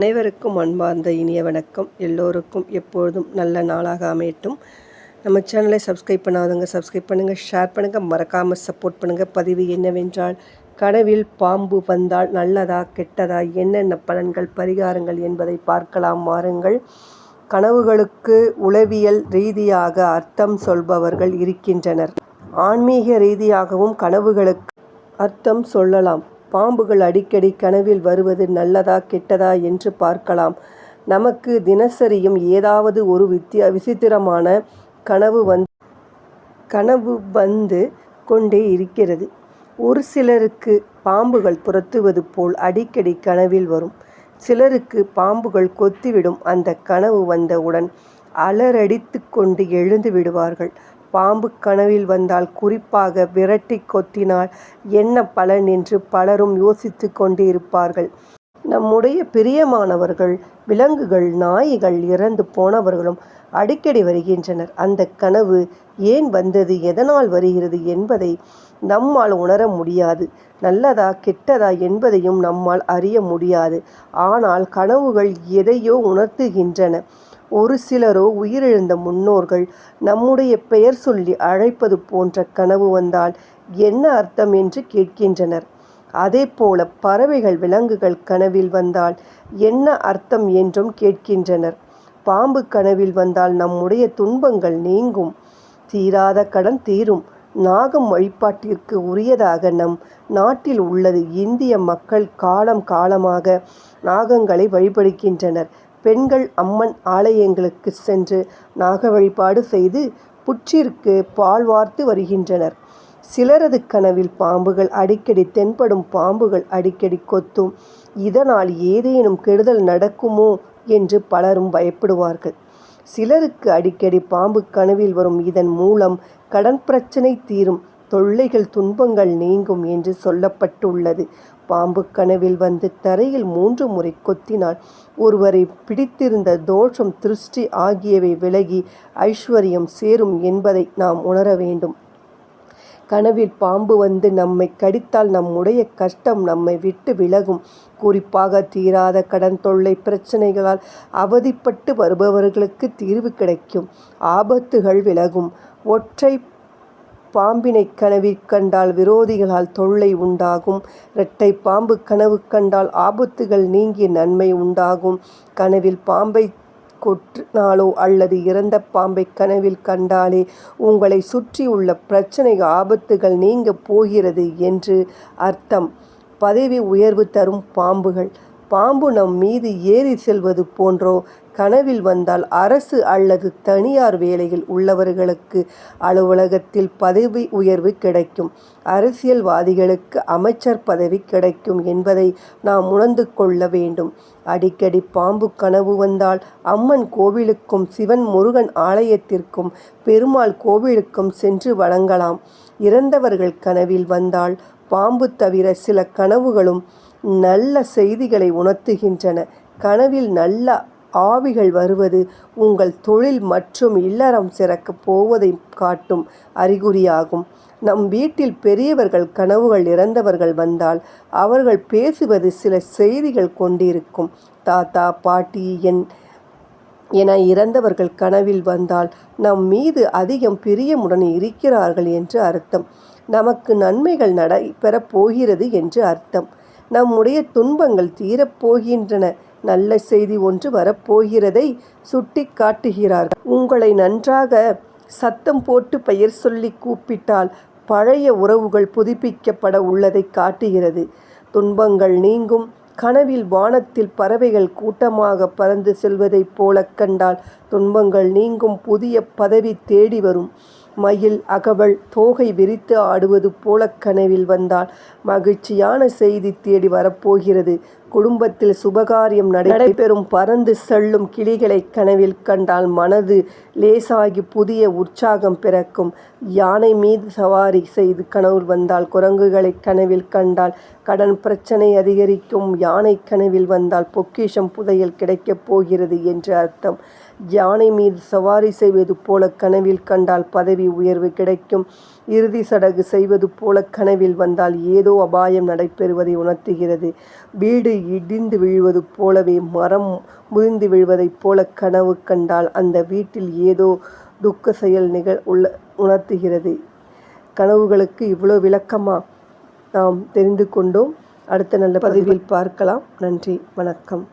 அனைவருக்கும் அன்பார்ந்த இனிய வணக்கம். எல்லோருக்கும் எப்பொழுதும் நல்ல நாளாக அமையட்டும். நம்ம சேனலை சப்ஸ்கிரைப் பண்ணாதவங்க சப்ஸ்கிரைப் பண்ணுங்கள் ஷேர் பண்ணுங்கள் மறக்காமல் சப்போர்ட் பண்ணுங்கள் பதிவு என்னவென்றால் கனவில் பாம்பு வந்தால் நல்லதா கெட்டதா என்னென்ன பலன்கள் பரிகாரங்கள் என்பதை பார்க்கலாம் வாருங்கள். கனவுகளுக்கு உளவியல் ரீதியாக அர்த்தம் சொல்பவர்கள் இருக்கின்றனர். ஆன்மீக ரீதியாகவும் கனவுகளுக்கு அர்த்தம் சொல்லலாம். பாம்புகள் அடிக்கடி கனவில் வருவது நல்லதா கெட்டதா என்று பார்க்கலாம். நமக்கு தினசரியும் ஏதாவது ஒரு வித்தியா விசித்திரமான கனவு வந்து கனவு வந்து கொண்டே இருக்கிறது. ஒரு சிலருக்கு பாம்புகள் புரத்துவது போல் அடிக்கடி கனவில் வரும். சிலருக்கு பாம்புகள் கொத்திவிடும் அந்த கனவு வந்தவுடன் அலறடித்து கொண்டு எழுந்து விடுவார்கள். பாம்பு கனவில் வந்தால் குறிப்பாக விரட்டி கொத்தினால் என்ன பலன் என்று பலரும் யோசித்து கொண்டிருப்பார்கள். நம்முடைய பிரியமானவர்கள் விலங்குகள் நாய்கள் இறந்து போனவர்களும் அடிக்கடி வருகின்றனர். அந்த கனவு ஏன் வந்தது எதனால் வருகிறது என்பதை நம்மால் உணர முடியாது. நல்லதா கெட்டதா என்பதையும் நம்மால் அறிய முடியாது. ஆனால் கனவுகள் எதையோ உணர்த்துகின்றன. ஒரு சிலரோ உயிரிழந்த முன்னோர்கள் நம்முடைய பெயர் சொல்லி அழைப்பது போன்ற கனவு வந்தால் என்ன அர்த்தம் என்று கேட்கின்றனர். அதே போல பறவைகள் விலங்குகள் கனவில் வந்தால் என்ன அர்த்தம் என்றும் கேட்கின்றனர். பாம்பு கனவில் வந்தால் நம்முடைய துன்பங்கள் நீங்கும். தீராத கடன் தீரும். நாகம் வழிபாட்டிற்கு உரியதாக நம் நாட்டில் உள்ளது இந்திய மக்கள் காலம் காலமாக நாகங்களை வழிபடுகின்றனர். பெண்கள் அம்மன் ஆலயங்களுக்கு சென்று நாக வழிபாடு செய்து புற்றிற்கு பால் வார்த்து வருகின்றனர். சிலரது கனவில் பாம்புகள் அடிக்கடி தென்படும் பாம்புகள் அடிக்கடி கொத்தும். இதனால் ஏதேனும் கெடுதல் நடக்குமோ என்று பலரும் பயப்படுவார்கள். சிலருக்கு அடிக்கடி பாம்பு கனவில் வரும் இதன் மூலம் கடன் பிரச்சனை தீரும். தொல்லைகள் துன்பங்கள் நீங்கும் என்று சொல்லப்பட்டுள்ளது. பாம்பு கனவில் வந்து தரையில் மூன்று முறை கொத்தினால் ஒருவரை பிடித்திருந்த தோஷம் திருஷ்டி ஆகியவை விலகி ஐஸ்வர்யம் சேரும் என்பதை நாம் உணர வேண்டும். கனவில் பாம்பு வந்து நம்மை கடித்தால் நம்முடைய கஷ்டம் நம்மை விட்டு விலகும். குறிப்பாக தீராத கடன் தொல்லை பிரச்சனைகளால் அவதிப்பட்டு வருபவர்களுக்கு தீர்வு கிடைக்கும். ஆபத்துகள் விலகும். ஒற்றை பாம்பினை கனவில் கண்டால் விரோதிகளால் தொல்லை உண்டாகும். இரட்டை பாம்பு கனவு கண்டால் ஆபத்துகள் நீங்கி நன்மை உண்டாகும். கனவில் பாம்பை கொற்றினாலோ அல்லது இறந்த பாம்பை கனவில் கண்டாலே உங்களை சுற்றியுள்ள பிரச்சனை ஆபத்துகள் நீங்க போகிறது என்று அர்த்தம். பதவி உயர்வு தரும் பாம்புகள். பாம்பு நம் மீது ஏறி செல்வது போன்றோ கனவில் வந்தால் அரசு அல்லது தனியார் வேலையில் உள்ளவர்களுக்கு அலுவலகத்தில் பதவி உயர்வு கிடைக்கும். அரசியல்வாதிகளுக்கு அமைச்சர் பதவி கிடைக்கும் என்பதை நாம் உணர்ந்து கொள்ள வேண்டும். அடிக்கடி பாம்பு கனவு வந்தால் அம்மன் கோவிலுக்கும் சிவன் முருகன் ஆலயத்திற்கும் பெருமாள் கோவிலுக்கும் சென்று வழங்கலாம். இறந்தவர்கள் கனவில் வந்தால் பாம்பு தவிர சில கனவுகளும் நல்ல செய்திகளை உணர்த்துகின்றன. கனவில் நல்ல ஆவிகள் வருவது உங்கள் தொழில் மற்றும் இல்லறம் சிறக்க போவதை காட்டும் அறிகுறியாகும். நம் வீட்டில் பெரியவர்கள் கனவுகள் இறந்தவர்கள் வந்தால் அவர்கள் பேசுவது சில செய்திகள் கொண்டிருக்கும். தாத்தா பாட்டி என் என இறந்தவர்கள் கனவில் வந்தால் நம் மீது அதிகம் பிரியமுடன் இருக்கிறார்கள் என்று அர்த்தம். நமக்கு நன்மைகள் நடைபெறப் போகிறது என்று அர்த்தம். நம்முடைய துன்பங்கள் தீரப்போகின்றன. நல்ல செய்தி ஒன்று வரப்போகிறதை சுட்டி காட்டுகிறார்கள். உங்களை நன்றாக சத்தம் போட்டு பெயர் சொல்லி கூப்பிட்டால் பழைய உறவுகள் புதுப்பிக்கப்பட உள்ளதை காட்டுகிறது. துன்பங்கள் நீங்கும். கனவில் வானத்தில் பறவைகள் கூட்டமாக பறந்து செல்வதைப் போல கண்டால் துன்பங்கள் நீங்கும். புதிய பதவி தேடி வரும். மயில் அகவல் தோகை விரித்து ஆடுவது போல கனவில் வந்தால் மகிழ்ச்சியான செய்தி தேடி வரப்போகிறது. குடும்பத்தில் சுபகாரியம் நடைபெறும் பறந்து செல்லும் கிளிகளை கனவில் கண்டால் மனது லேசாகி புதிய உற்சாகம் பிறக்கும். யானை மீது சவாரி செய்து கனவில் வந்தால் குரங்குகளை கனவில் கண்டால் கடன் பிரச்சனை அதிகரிக்கும். யானை கனவில் வந்தால் பொக்கிஷம் புதையல் கிடைக்கப் போகிறது என்று அர்த்தம். யானை மீது சவாரி செய்வது போல கனவில் கண்டால் பதவி உயர்வு கிடைக்கும். இறுதி சடங்கு செய்வது போல கனவில் வந்தால் ஏதோ அபாயம் நடைபெறுவதை உணர்த்துகிறது. வீடு இடிந்து விழுவது போலவே மரம் முறிந்து விழுவதைப் போல கனவு கண்டால் அந்த வீட்டில் ஏதோ துக்க செயல் நிகழ் உள்ள உணர்த்துகிறது. கனவுகளுக்கு இவ்வளோ விளக்கமா நாம் தெரிந்து கொண்டோம். அடுத்த நல்ல பதிவில் பார்க்கலாம். நன்றி. வணக்கம்.